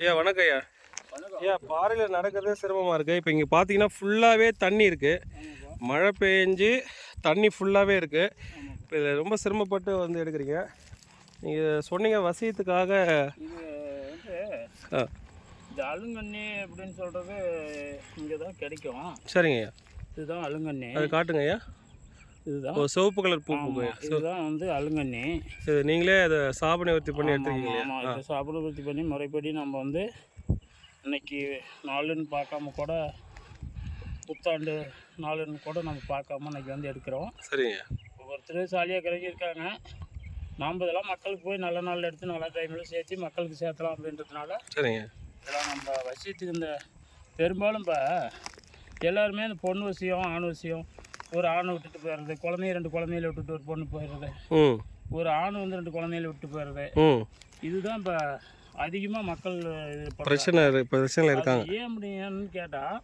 ஐயா வணக்கம் ஐயா. ஐயா பாறையில் நடக்கிறதே சிரமமாக இருக்குது இப்போ இங்கே பார்த்தீங்கன்னா ஃபுல்லாகவே தண்ணி இருக்குது மழை பெஞ்சு தண்ணி ஃபுல்லாகவே இருக்குது இப்போ இதில் ரொம்ப சிரமப்பட்டு வந்து எடுக்கிறீங்க. நீங்கள் சொன்னீங்க வசியத்துக்காக. இது வந்து ஆ. இந்த அழுங்கண்ணி அப்படின்னு சொல்கிறது இங்கே தான் கிடைக்கும். சரிங்க ஐயா. இதுதான் அழுங்கண்ணி. அது காட்டுங்க ஐயா. இதுதான். ஓ சிவப்பு கலர் பூ இதுதான் வந்து அழுங்கண்ணி. இது நீங்களே அதை சாபனை வர்த்தி பண்ணி எடுத்துருக்கீங்க ஆமாம் இதை சாப்பிடுபத்தி பண்ணி முறைப்படி நம்ம வந்து இன்னைக்கு நாளுன்னு பார்க்காம கூட புத்தாண்டு நாளுன்னு கூட நம்ம பார்க்காம இன்னைக்கு வந்து எடுக்கிறோம். சரிங்க. ஒவ்வொருத்தரும் சாலியாக கிடைக்கிருக்காங்க நாம் இதெல்லாம் மக்களுக்கு போய் நல்ல நாள் எடுத்து நல்ல டைமில் சேர்த்து மக்களுக்கு சேர்த்தலாம் அப்படின்றதுனால சரிங்க. இதெல்லாம் நம்ம வசியத்துக்கு இந்த பெரும்பாலும் இப்போ எல்லாருமே இந்த பொண்ணு விஷயம் ஆண் விஷயம் ஒரு ஆணை விட்டுட்டு போயிடுறது. குழந்தைய ரெண்டு குழந்தையில விட்டுட்டு ஒரு பொண்ணு போயிடுறது. ஒரு ஆண் வந்து ரெண்டு குழந்தையில விட்டு போயிடுறது. இதுதான் இப்போ அதிகமாக மக்கள். பிரச்சனை பிரச்சனையில் இருக்காங்க. ஏன் முடியும்னு கேட்டால்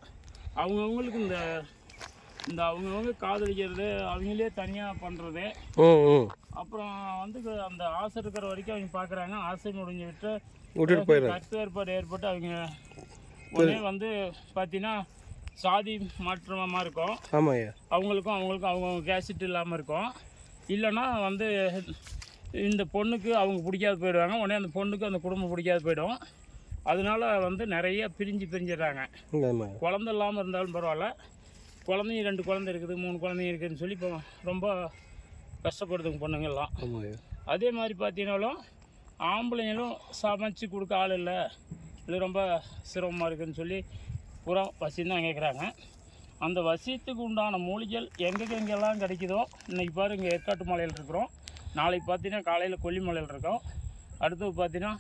அவங்கவுங்களுக்கு இந்த இந்த அவங்கவுங்க காதலிக்கிறது அவங்களே தனியாக பண்ணுறது அப்புறம் வந்து அந்த ஆசை இருக்கிற வரைக்கும் அவங்க பார்க்குறாங்க ஆசை முடிஞ்சு விட்டு கருத்து ஏற்பாடு ஏற்பட்டு அவங்க உடனே வந்து பார்த்தீங்கன்னா சாதி மாற்றமாக இருக்கும். ஆமாம் ஐயா அவங்களுக்கும் அவங்களுக்கும் அவங்க கேசட் இல்லாமல் இருக்கும். இல்லைன்னா வந்து இந்த பொண்ணுக்கு அவங்க பிடிக்காது போயிடுவாங்க. உடனே அந்த பொண்ணுக்கு அந்த குடும்பம் பிடிக்காது போயிடும். அதனால வந்து நிறைய பிரிஞ்சு பிரிஞ்சிடுறாங்க குழந்தை இல்லாமல் இருந்தாலும் பரவாயில்ல. குழந்தைங்க ரெண்டு குழந்தை இருக்குது மூணு குழந்தைங்க இருக்குதுன்னு சொல்லி இப்போ ரொம்ப கஷ்டப்படுதுங்க பொண்ணுங்கள்லாம் அதே மாதிரி பார்த்தீங்கன்னாலும் ஆம்பளைங்களும் சமைச்சு கொடுக்க ஆள் இல்லை. இது ரொம்ப சிரமமாக இருக்குதுன்னு சொல்லி பூரா வசியம் தான் கேட்குறாங்க அந்த வசியத்துக்கு உண்டான மூலிகைகள் எங்கெங்க எங்கெல்லாம் கிடைக்குதோ இன்றைக்கி பாரு இங்கே ஏற்காட்டு மலையில் இருக்கிறோம். நாளைக்கு பார்த்தீங்கன்னா காலையில் கொல்லிமலையில் இருக்கோம். அடுத்தது பார்த்தீங்கன்னா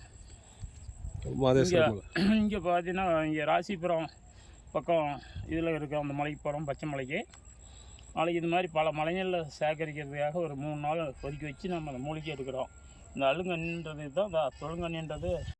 மலை. இங்கே பார்த்தீங்கன்னா இங்கே ராசிபுரம் பக்கம் இதில் இருக்க அந்த மலைக்கு போகிறோம் பச்சை மலைக்கு. நாளைக்கு இது மாதிரி பல மலைகளில் சேகரிக்கிறதுக்காக ஒரு மூணு நாள் ஒதுக்கி வச்சு நம்ம அந்த மூலிகை எடுக்கிறோம். இந்த அழுங்கன்றது தான் இந்த தொழுங்கன்னின்றது